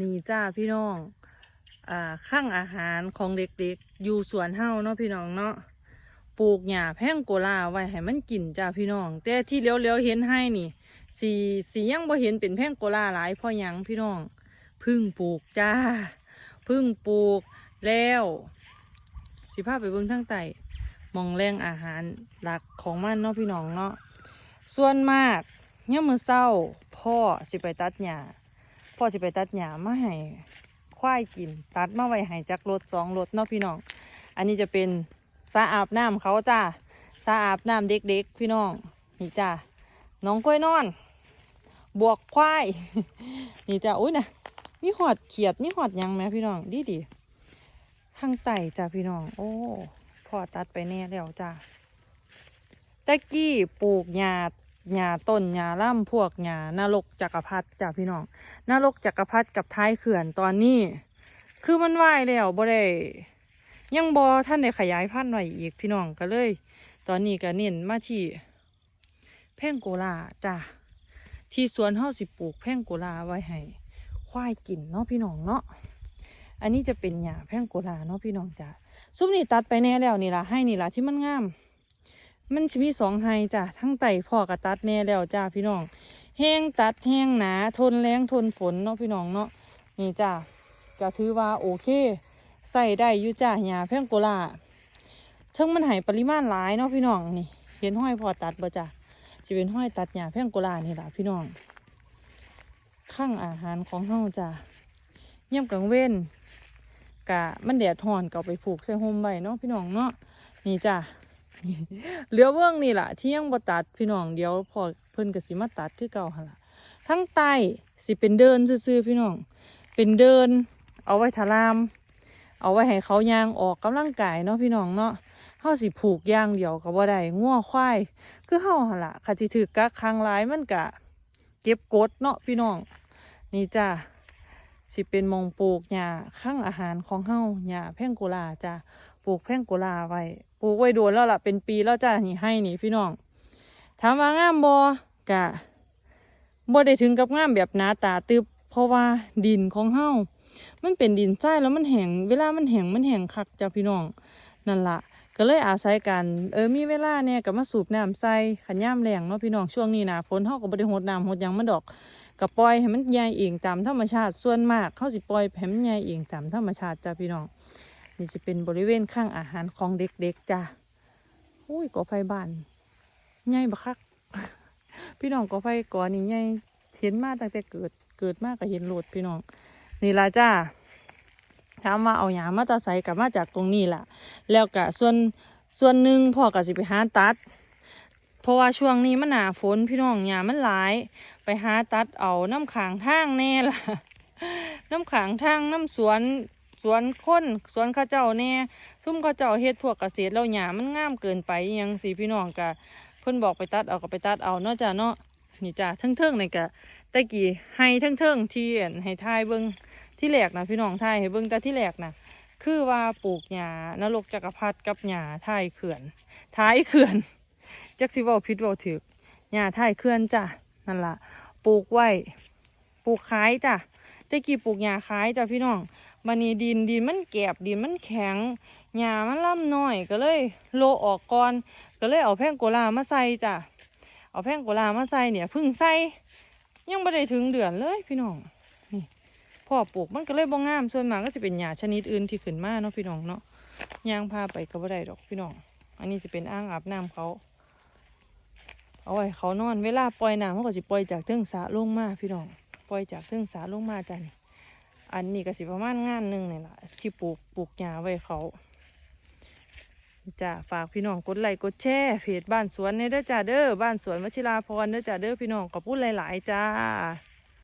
นี่จ้าพี่น้องอ่าข้างอาหารของเด็กๆ อยู่สวนเฮาเนาะพี่น้องเนาะปลูกหญ้าแพงโกลาไว้ให้มันกินจ้าพี่น้อง แต่ที่เลี้ยวๆเห็นให้นี่ สีสียังบ่เห็นเป็นแพงโกลาหลายพราะหยังพี่น้องพึ่งปลูกจ้าพึ่งปลูกแล้วสิพาพไปเบิ่งทั้งไตมองแรงอาหารหลักของมันเนาะพี่น้องเนาะส่วนมากเนี่ยามมือเศร้าพ่อสิไปตัดหญ้า พ่อสิไปตัดหญ้ามาให้ควายกิน ตัดมาไว้ให้จักรถสองรถเนาะพี่น้อง อันนี้จะเป็นสะอาบน้ำเขาจ้าสะอาบน้ำเด็กๆพี่น้องนี่จ้าน้องกล้วยนอน บวกควายนี่จ้าอุ้ยนะมีหอดเขียดมีหอดยังไหมพี่น้องดีดีทางไต่จ้าพี่น้อง โอ้พ่อตัดไปแน่แล้วจ้าตะกี้ปลูกหญ้า หญ้าต้นหญ้าล่ำพวกหญ้านรกจักรพรรดิจ้าพี่น้องนรกจักรพรรดิกับท้ายเขื่อนตอนนี้ คือมันไหวแล้วบ่ได้ยังบอท่านได้ขยายพันธุ์หน่อยอีกพี่น้องก็เลย ตอนนี้ก็เน้นมาที่แพ่งโกลาจ้ะที่สวนเฮาสิปลูกแพ่งโกลาไว้ให้ควายกินเนาะพี่น้องเนาะอันนี้จะเป็นหญ้าแพ่งโกลาเนาะพี่น้องจ้ะซุปนี่ตัดไปแน่แล้วนี่ล่ะให้นี่ล่ะที่มันงาม มันจะมีสองไฮจ้ะทั้งไต่พ่อกับตัดแน่แล้วจ้าพี่น้อง แห้งตัดแห้งหนา ทนแรงทนฝนเนาะพี่น้องเนาะนี่จ้ะก็ถือว่าโอเคใส่ได้อยู่จ้าหญ้าแพงโกลาเทิงมันหายปริมาณหลายเนาะพี่น้องนี่เห็นห้อยพอตัดบ่จ้ะจะเป็นห้อยตัดหญ้าแพงโกลานี่แหละพี่น้องข้างอาหารของเฮาจ้ะเยี่ยมกลางเว้นกะมันแดดห่อนก็เอาไปผูกใส่ห่มไว้เนาะพี่น้องเนาะนี่จ้ะ เหลือเบื้องนี่ล่ะที่ยังบ่ตัดพี่น้องเดี๋ยวพอเพิ่นก็สิมาตัดคือเก่าหั่นล่ะทั้งใต้สิเป็นเดินซื่อๆพี่น้อง เป็นเดิน เอาไว้ทาราม เอาไว้ให้เขายางออกกำลังกายเนาะพี่น้องเนาะเฮาสิผูกยางเดียวก็บ่ได้งัวควายคือเฮาหั่นล่ะคันสิถือกักคางหลายมันกะเก็บกดเนาะพี่น้อง นี่จ้าสิเป็นมองปลูกหญ้าข้างอาหารของเฮาหญ้าแพงโกลาจ้า ปลูกแพงโกลาไว้ปลูกไว้โดนแล้วล่ะเป็นปีแล้วจ้านี่ให้นี่พี่น้องถามว่างามบ่กะบ่ได้ถึงกับงามแบบหนาตาตึบเพราะว่าดินของเฮามันเป็นดินทรายแล้วมันแห้งเวลามันแห้งมันแห้งคักจ้าพี่น้องนั่นละก็เลยอาศัยกันเออมีเวลาเนี่ยก็มาสูบน้ำใส่ขันย่ามแรงเนาะพี่น้องช่วงนี้นะฝนเฮาก็บ่ได้หดน้ำหดยังมันดอกก็ปล่อยให้มันใหญ่เองตามธรรมชาติส่วนมากเขาสิปล่อยให้มันใหญ่เองตามธรรมชาติจ้าพี่น้อง นี่จะเป็นบริเวณข้างอาหารของเด็กๆจ้าอุ้ยกอไฟบานใหญ่บักคัก พี่น้องกอไฟก่อนนี่ใหญ่เห็นมาตั้งแต่เกิดเกิดมากก็เห็นโหลดพี่น้อง นี่ละจ้าถามว่าเอาหยามาตาใสกับมาจากตรงนี้ล่ะ แล้วก็ส่วนส่วนหนึ่งพ่อก็สิไปหาตัด เพราะว่าช่วงนี้มันหนาฝนพี่น้องหยามันหลาย ไปหาตัดเอาน้ำขางทางแน่ล่ะ น้ำขางทางน้ำสวน สวนค้นสวนข้าเจ้าแน่ซุ่มข้าเจ้าเฮ็ดพวกเกษตรแล้วหยามันงามเกินไปยังสิพี่น้องกะเพิ่นบอกไปตัดเอาก็ไปตัดเอาเนาะจ้าเนาะนี่จ้าเทิงๆนี่กะตะกี้ให้ทั้งเทิงๆที่อั่นให้ทายเบิงที่แหลกนะพี่น้องทายให้เบิงแต่ที่แหลกนะคือว่าปลูกหญ้านรกจักรพรรดิกับหญ้าทายเขื่อนท้ายเขื่อนจักสิว้าผิดเว้าถูกหญ้าทายเขื่อนจ้ะนั่นล่ะปลูกไว้ปลูกขายจ้ะตะกี้ปลูกหญ้าขายจ้ะพี่น้อง มันนี่ดินดินมันแกบดินมันแข็งหญ้ามันล่ำน้อยก็เลย โลออกก่อน ก็เลยเอาแพ่งโกลามาใส่จ้ะเอาแพ่งโกลามาใส่เนี่ยพึ่งใส่ยังไม่ได้ถึงเดือนเลยพี่น้องนี่พ่อปลูกมันก็เลยบ่งามส่วนมากก็จะเป็นหญ้าชนิดอื่นที่ขึ้นมาเนาะพี่น้องเนาะยางพาไปก็บ่ได้ดอกพี่น้อง อันนี้จะเป็นอ่างอาบน้ำเขาเอาไว้เขานอนเวลาปล่อยน้ำเขาก็สิปล่อยจากเทิงสระลงมาพี่น้องปล่อยจากเทิงสระลงมาจ้ะนี่ อันนี้ก็สิประมาณงานหนึ่งนี่แหละที่ปลูกปลูกหญ้าไว้เขาจ้าฝากพี่น้องกดไลค์กดแชร์เพจบ้านสวนเนี่ยเด้อจ้าเด้อบ้านสวนวชิราพรเด้อจ้าเด้อพี่น้องขอบคุณหลาย ๆ จ้า